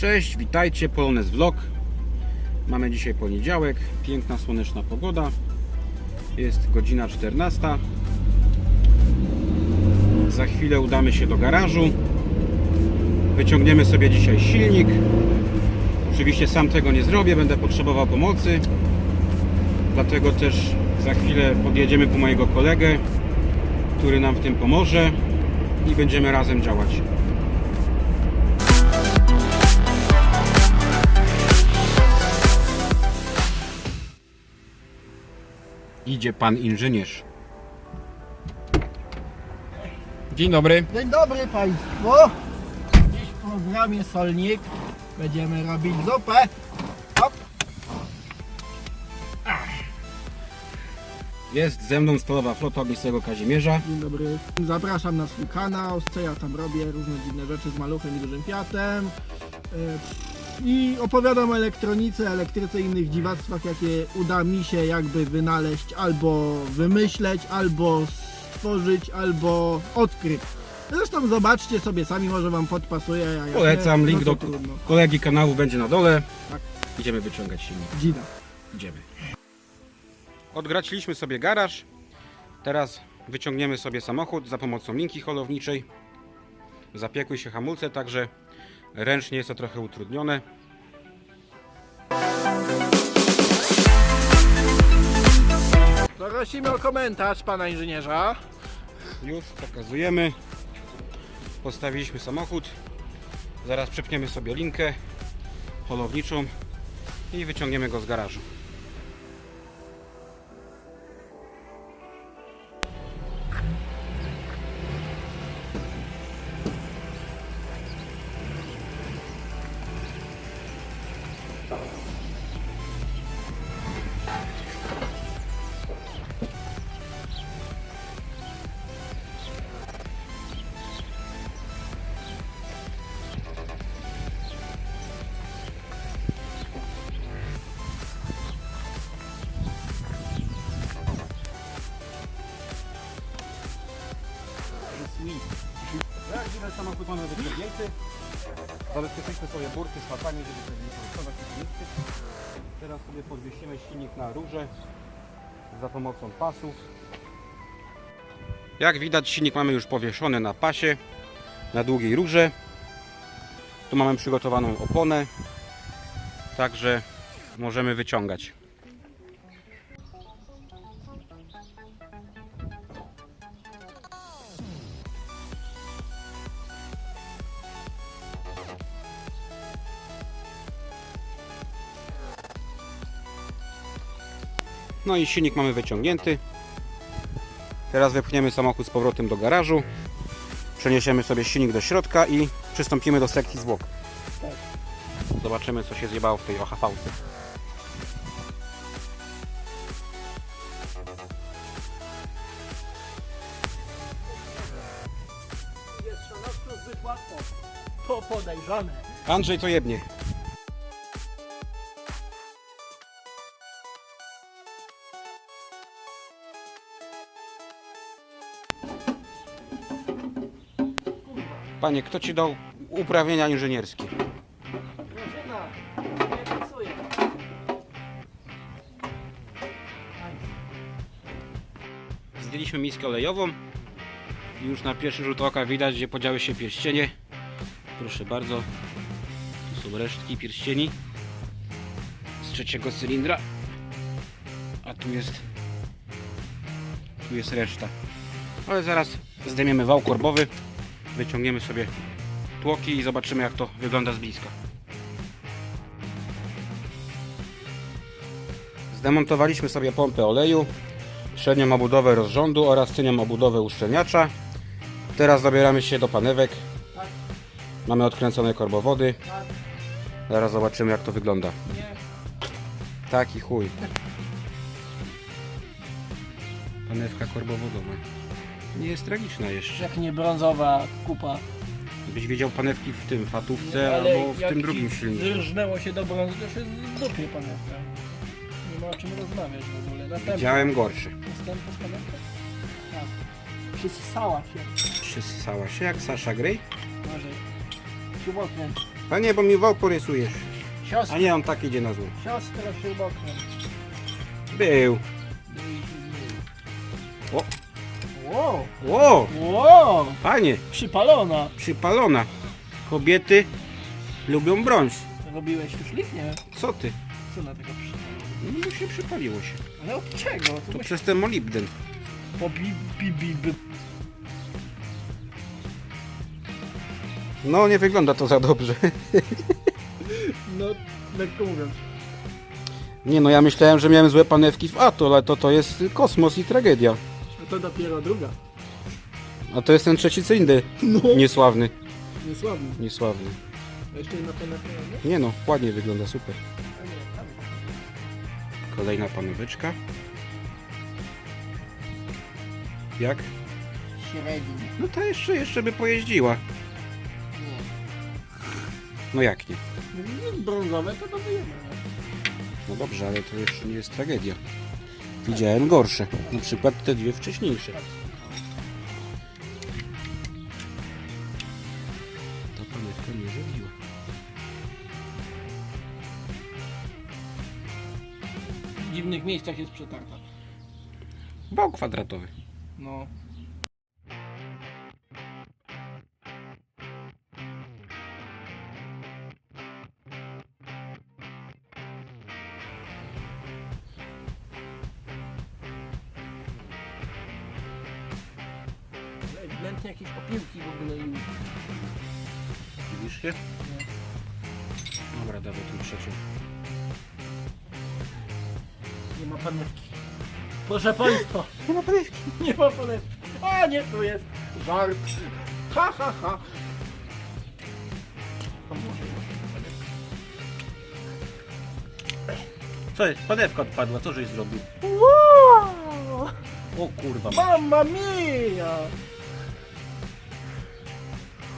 Cześć, witajcie, Polonez Vlog. Mamy dzisiaj poniedziałek, piękna słoneczna pogoda. Jest godzina 14. Za chwilę udamy się do garażu. Wyciągniemy sobie dzisiaj silnik. Oczywiście sam tego nie zrobię, będę potrzebował pomocy. Dlatego też za chwilę podjedziemy po mojego kolegę, który nam w tym pomoże i będziemy razem działać. Idzie pan inżynierz. Dzień dobry. Dzień dobry Państwu. Dziś w programie Solnik będziemy robić zupę. Hop. Jest ze mną stalowa flota ognistego Kazimierza. Dzień dobry. Zapraszam na swój kanał, co ja tam robię, różne dziwne rzeczy z maluchem i dużym Fiatem. Yy, I opowiadam o elektronice, elektryce i innych dziwactwach, jakie uda mi się jakby wynaleźć, albo wymyśleć, albo stworzyć, albo odkryć. Zresztą zobaczcie sobie sami, może Wam podpasuje. a jak Polecam, nie, link no do to trudno. kolegi kanału będzie na dole. Tak. Idziemy wyciągać silnik. Dzida. Idziemy. Odgraciliśmy sobie garaż. Teraz wyciągniemy sobie samochód za pomocą linki holowniczej. Zapiekły się hamulce, także ręcznie jest to trochę utrudnione. Prosimy o komentarz pana inżynierza. Już pokazujemy. Postawiliśmy samochód. Zaraz przepniemy sobie linkę holowniczą i wyciągniemy go z garażu. Wyciągnięty. Zabezpieczyliśmy sobie burty, szmatanie, żeby sobie nie silnicy. Teraz sobie podwiesimy silnik na rurze za pomocą pasów. Jak widać silnik mamy już powieszony na pasie, na długiej rurze. Tu mamy przygotowaną oponę, także możemy wyciągać. No i silnik mamy wyciągnięty. Teraz wypchniemy samochód z powrotem do garażu. Przeniesiemy sobie silnik do środka i przystąpimy do sekcji zwłok. Zobaczymy co się zjebało w tej OHV. Łatwo. To podejrzane. Andrzej to jebnie. Panie, kto ci dał uprawnienia inżynierskie? Nie. Zdjęliśmy miskę olejową. I Już na pierwszy rzut oka widać, gdzie podziały się pierścienie. Proszę bardzo. Tu są resztki pierścieni z trzeciego cylindra. A tu jest tu jest reszta. Ale zaraz zdejmiemy wał korbowy, wyciągniemy sobie tłoki i zobaczymy jak to wygląda z bliska. Zdemontowaliśmy sobie pompę oleju, średnią obudowę rozrządu oraz cynią obudowę uszczelniacza. Teraz zabieramy się do panewek. Mamy odkręcone korbowody. Zaraz zobaczymy jak to wygląda. Taki chuj. Panewka korbowodowa. Nie jest tragiczna jeszcze. Jak nie brązowa kupa. Byś wiedział panewki w tym fatówce albo w tym drugim silniku. Zrżnęło się do brązu, to się zdupie panewka. Nie ma o czym rozmawiać w ogóle. Następna. Widziałem gorszy. Następna panewka? Tak. Przysysała się. Przysysała się jak Sasha Grey. Może. Śrubokręt. Panie, bo mi wał porysujesz. A nie, on tak idzie na zło. siostra śrubokręt. Był. Wow, O, wow, panie, przypalona. przypalona. Kobiety lubią brąz. Robiłeś już lit, nie? Co ty? Co na tego przypalona? No bo się przypaliło się. Ale od czego? To To byś przez ten molibden. po bi, bi, bi, bi. No nie wygląda to za dobrze. No, lekko mówiąc. Nie no, ja myślałem, że miałem złe panewki w Ato, ale to to jest kosmos i tragedia. To dopiero druga. A to jest ten trzeci cylinder. No. Niesławny. Niesławny. Niesławny. A jeszcze jedna panewka, nie? Nie no, ładnie wygląda, super. A nie, tam. Kolejna paneweczka. Jak? Średni. No to jeszcze, jeszcze by pojeździła. Nie. No jak nie? No, brązowe to dodajemy. nie? No dobrze, ale to jeszcze nie jest tragedia. Widziałem gorsze. Na przykład te dwie wcześniejsze. Ta panewka nie żebiła. W dziwnych miejscach jest przetarta. Wał kwadratowy. No. Ewidentnie jakieś opiłki w ogóle i... Widzisz się? Dobra, dawaj tą trzecią. Nie ma panewki. Proszę Państwa, Nie ma panewki. nie ma panewki. A nie, to jest żart. Ha, ha, ha. A może? Co jest? Panewka odpadła, co żeś zrobił? Wow! O kurwa. Mamma mia!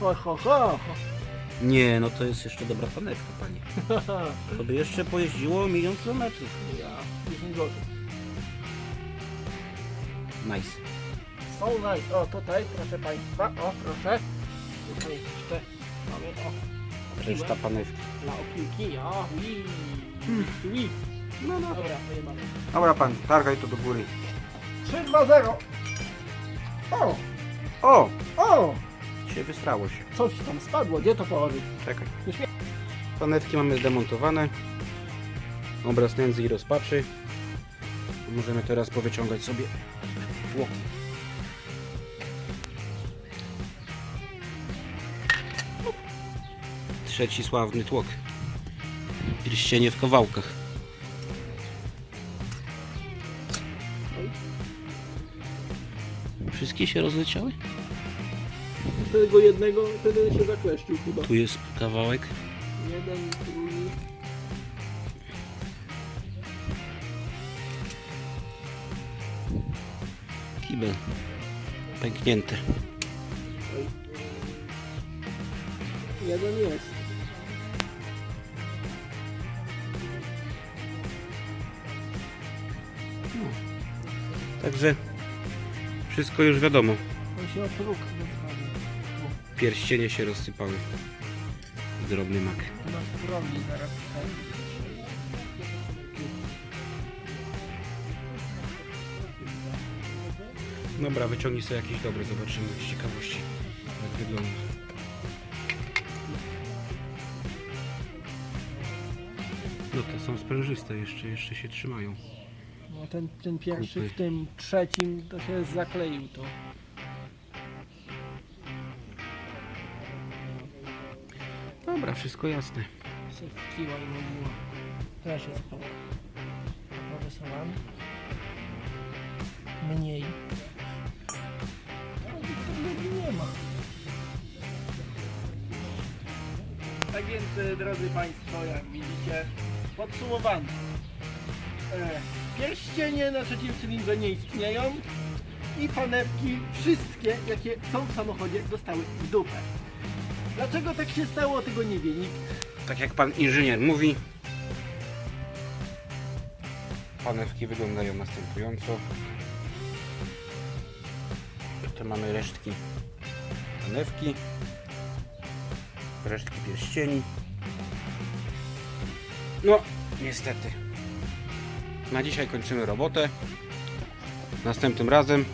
Ho, ho, ho. Nie, no to jest jeszcze dobra panewka, panie. To by jeszcze pojeździło milion kilometrów. Ja, 10 zł. Nice. So nice. O, tutaj, proszę Państwa. O, proszę. Tutaj jeszcze mamy, o, Reszta panewki. na. O. No, no. Dobra, pojebane. Dobra pan, targaj to do góry. 3, 2, 0. O, O! o! Się wystrało się. Coś tam spadło, gdzie to położyć? Czekaj. Panewki mamy zdemontowane. Obraz nędzy i rozpaczy. Możemy teraz powyciągać sobie tłoki. Trzeci sławny tłok. Pierścienie w kawałkach. Wszystkie się rozleciały? Tego jednego, wtedy się zakleszczył chyba. Tu jest kawałek. Jeden, drugi. Kibel. Pęknięty. Jeden jest. Także wszystko już wiadomo. On się o próg rozpadł. Pierścienie się rozsypały. Drobny mak. Zaraz tutaj. Dobra, wyciągnij sobie jakiś dobry, zobaczymy z ciekawości jak wygląda. No te są sprężyste, jeszcze, jeszcze się trzymają. No ten, ten pierwszy Kupy. w tym trzecim to się zakleił to. Dobra, wszystko jasne. i mówiła. Też jest. Mniej. Ale problemu nie ma. Tak więc, e, drodzy Państwo, jak widzicie, podsumowany. E, pierścienie na trzecim cylindrze nie istnieją i panewki, wszystkie, jakie są w samochodzie, dostały w dupę. Dlaczego tak się stało, tego nie wie nikt. Tak jak pan inżynier mówi, panewki wyglądają następująco. Tu mamy resztki panewki, resztki pierścieni. No, niestety. Na dzisiaj kończymy robotę. Następnym razem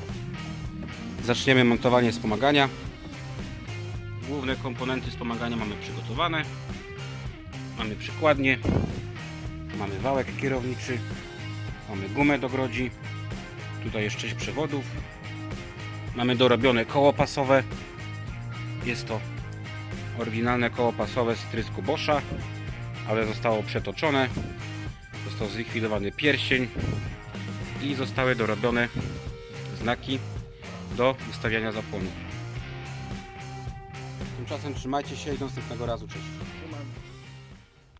zaczniemy montowanie wspomagania. Główne komponenty wspomagania mamy przygotowane. Mamy przykładnie. Mamy wałek kierowniczy. Mamy gumę do grodzi. Tutaj jest część przewodów. Mamy dorobione koło pasowe. Jest to oryginalne koło pasowe z trysku Boscha, ale zostało przetoczone. Został zlikwidowany pierścień i zostały dorobione znaki do ustawiania zapłonu. Tymczasem trzymajcie się i do następnego razu. Cześć.